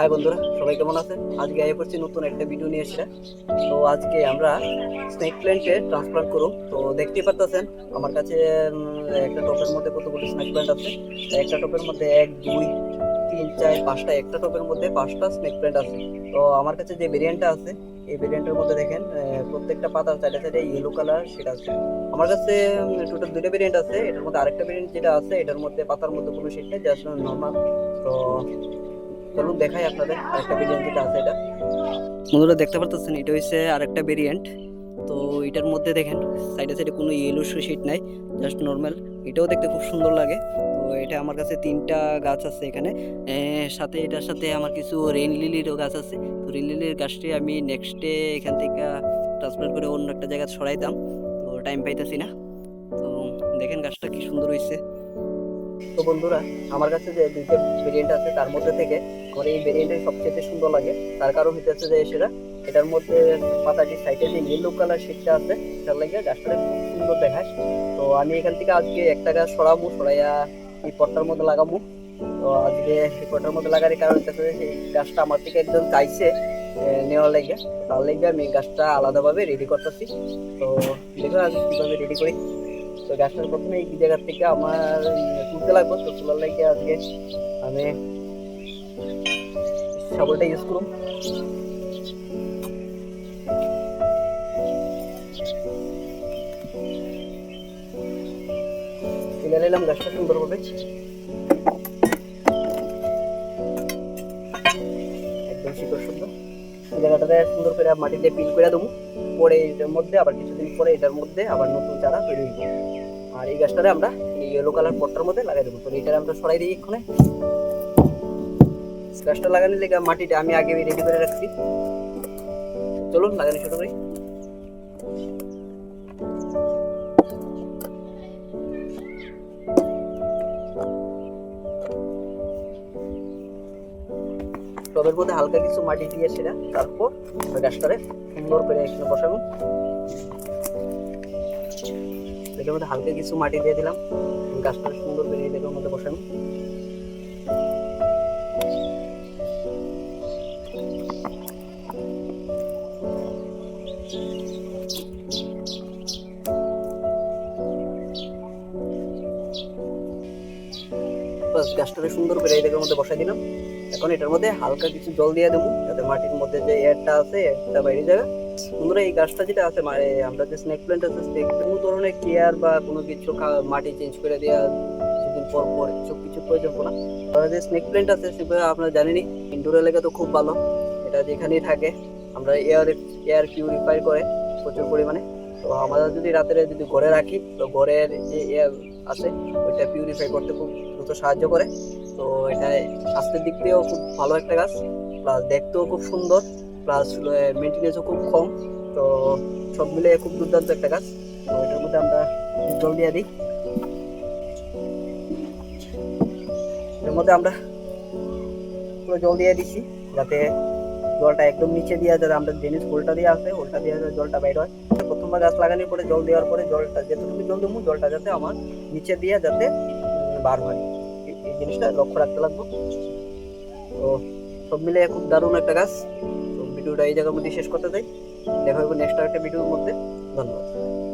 High বন্ধুরা, সবাই কেমন আছেন? আজকে আয় করছি নতুন একটা ভিডিও নিয়ে এসে। তো আজকে আমরা স্নেক প্ল্যান্টে ট্রান্সপ্লান্ট করব তো দেখতেই পারতেছেন, আমার কাছে একটা টপের মধ্যে কতগুলো স্নেক প্ল্যান্ট আছে। একটা টপের মধ্যে এক, দুই, তিন, চার, পাঁচটা, একটা টপের মধ্যে পাঁচটা স্নেক প্ল্যান্ট আছে। তো আমার কাছে যে ভেরিয়েন্টটা আছে, এই ভেরিয়েন্টের মধ্যে দেখেন প্রত্যেকটা পাতার সাইডে সাইডে ইয়েলো কালার সেটা আছে। আমার কাছে টোটাল দুটো ভেরিয়েন্ট আছে। এটার মধ্যে আরেকটা ভেরিয়েন্ট যেটা আছে, এটার মধ্যে পাতার মধ্যে কোনো শীত নেই জাস্ট নর্মাল তো চলুন দেখাই আপনাদের, আরেকটা ভেরিয়েন্ট যেটা আছে এটা। বন্ধুরা, দেখতে পারতেছেন, এটা হচ্ছে আরেকটা ভেরিয়েন্ট তো এটার মধ্যে দেখেন সাইডে সাইডে কোনো ইয়েলো শিট নাই জাস্ট নর্মাল এটাও দেখতে খুব সুন্দর লাগে। তো এটা আমার কাছে তিনটা গাছ আছে এখানে। সাথে এটার সাথে আমার কিছু রেইন লিলিরও গাছ আছে। তো রেইন লিলির গাছটি আমি নেক্সট ডে এখান থেকে ট্রান্সফার করে অন্য একটা জায়গায় ছড়াইতাম। তো টাইম পাইতেছি না। তো দেখেন গাছটা কি সুন্দর হয়েছে তো বন্ধুরা, আমার কাছে যে দুইটা ভেরিয়েন্ট আছে, তার মধ্যে থেকে আমার এই ভেরিয়েন্টটাই সবচেয়ে সুন্দর লাগে। তার কারণ হচ্ছে যে সেটা, এটার মধ্যে পাতাটির সাইডে যে ইয়েলো কালার শেডটা আছে সেটার লাগে গাছটা খুব সুন্দর দেখায়। তো আমি এখান থেকে আজকে একটা গাছ সরাবো, সরাইয়া এই পটটার মধ্যে লাগাবো। তো আজকে এই পটটার মধ্যে লাগার কারণ হচ্ছে যে গাছটা আমার থেকে একজন চাইছে নেওয়ার লেগে। তার লেগে আমি গাছটা আলাদাভাবে রেডি করতেছি। তো দেখো আমি কীভাবে রেডি করি। তো গাছটার প্রথমে এই জায়গা থেকে আমার তুলতে লাগবে। তো তোলার লাগে আজকে আমি শাবলটা ইউজ করুন তুলে নিলাম গাছটা সুন্দরভাবে। একদম শিকড় সুন্দর। জায়গাটাতে সুন্দর করে মাটি দিয়ে পিল করে দেবো। পরে এটার মধ্যে, আবার কিছুদিন পরে এটার মধ্যে আবার নতুন চারা তৈরি হইব আর এই গাছটারে আমরা এই ইয়েলো কালার পটটার মধ্যে লাগাই দেবো। তো এটারে আমরা সরাই দিই এক্ষণে গাছটা লাগানোর লেগে মাটিটা আমি আগে রেডি করে রাখছি। চলুন, লাগানো শুরু করি। টবের মধ্যে হালকা কিছু মাটি দিয়ে সেটা তারপর গাছটারে সুন্দর করে এখানে বসাবো। এটার মধ্যে হালকা কিছু মাটি দিয়ে দিলাম। গাছটা সুন্দর বেরিয়ে এটার মধ্যে বাস, গাছটাকে সুন্দর করে এই মধ্যে বসাই দিলাম। এখন এটার মধ্যে হালকা কিছু জল দিয়ে দেবো, যাতে মাটির মধ্যে যে এয়ারটা আছে এয়ারটা বাইরে যাবে। বন্ধুরা, এই গাছটা যেটা আছে মানে আমরা যে স্নেক প্ল্যান্ট আছে স্নেক কোনো ধরনের কেয়ার বা কোনো কিছু মাটি চেঞ্জ করে দেওয়া কিছুদিন পর পর এসব কিছু প্রয়োজন না। আমরা যে স্নেক প্ল্যান্ট আছে সেগুলো আপনারা জানেনই ইনডোর এলাকা তো খুব ভালো। এটা যেখানেই থাকে, আমরা এয়ার এয়ার পিউরিফাই করে প্রচুর পরিমাণে। তো আমরা যদি রাতের যদি ঘরে রাখি, তো ঘরের যে এয়ার আছে, ওইটা পিউরিফাই করতে খুব দ্রুত সাহায্য করে। তো এটা স্বাস্থ্যের দিক দিয়েও খুব ভালো একটা গাছ প্লাস দেখতেও খুব সুন্দর। প্লাস মেনটেনেন্সও খুব কম। তো সব মিলে খুব দুর্দান্ত একটা গাছ। তো এটার মধ্যে আমরা জল দিয়ে দিই এর মধ্যে আমরা পুরো জল দিয়ে দিচ্ছি, যাতে জলটা একদম নিচে দিয়ে যাতে আমরা জিনিস হোলটা দিয়ে আসে, হোলটা দিয়ে জলটা বাইর হয়। প্রথমবার গাছ লাগানোর পরে, জল দেওয়ার পরে জলটা যেটুকু জল দেবো, জলটা যাতে আমার নিচে দিয়ে যাতে বার হয়। এই- জিনিসটা লক্ষ্য রাখতে লাগবো। তো সব মিলে খুব দারুণ একটা গাছ। ভিডিওটা এই জায়গার মধ্যে শেষ করতে চাই। দেখা হবে নেক্সট একটা ভিডিওর মধ্যে। ধন্যবাদ।